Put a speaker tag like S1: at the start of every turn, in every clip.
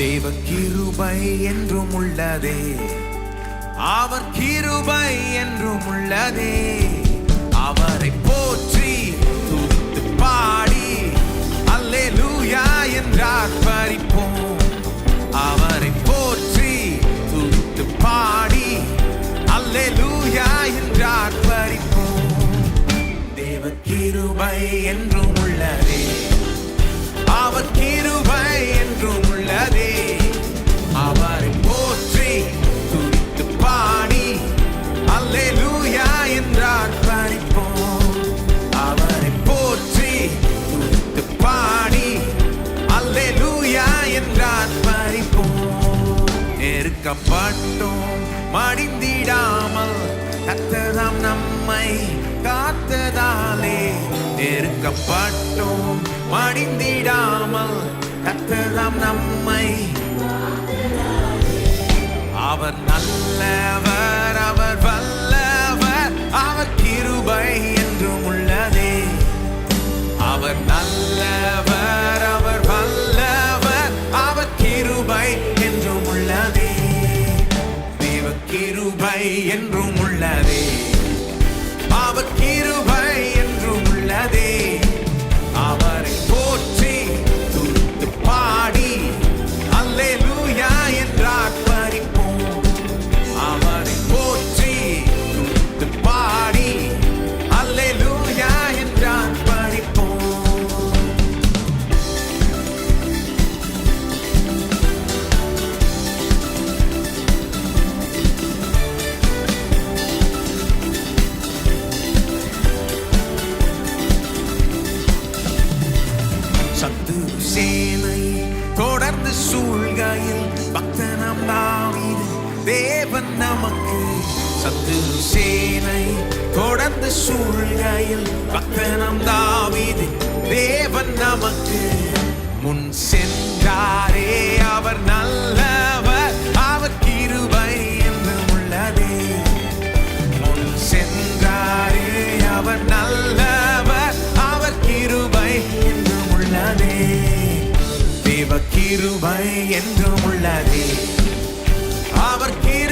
S1: தேவ கிருபை என்றும் உள்ளதே அவர் கிருபை என்றும் உள்ளதே அவரை போற்றி துதித்து பாடி அல்லேலூயா என்றார் பறிப்போம் அவரை போற்றி துதித்து பாடி அல்லேலூயா என்றார் பறிப்போம் தேவ கிருபை என்றும் உள்ளதே அவர் கிருபை என்றும் உள்ளதே நெருக்கப்பட்டோம் மடிந்திடாமல் கத்ததாம் நம்மை காத்ததாலே நெருக்கப்பட்டோம் மடிந்திடாமல் கத்ததாம் நம்மை அவர் நல்லவர். கிருபை தொடர்ந்து சூழ்கையில் பக்தனம் தாவீது. தேவன் நமக்கு சத்து சேனை தொடர்ந்து சூழ்கையில் பக்தனம் தாவீது. தேவன் நமக்கு முன் சென்றாரே அவர் நல்ல கிருபை என்றும் உள்ளதே. அவர் கிருபை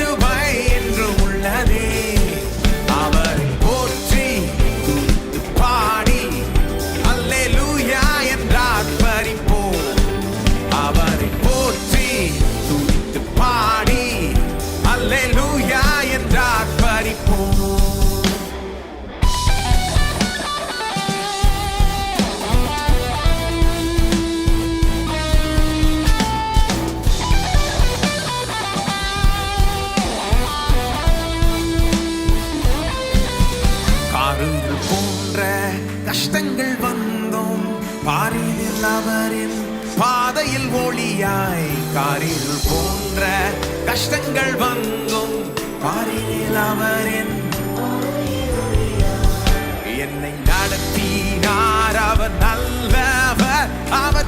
S1: கஷ்டங்கள் வந்தோம். பாரில் அவரின் பாதையில் ஒளியாய் காரில் போன்ற கஷ்டங்கள் வந்தோம். பாரில் அவரின் என்னை நடத்தினார் அவர் நல்லவர். அவர்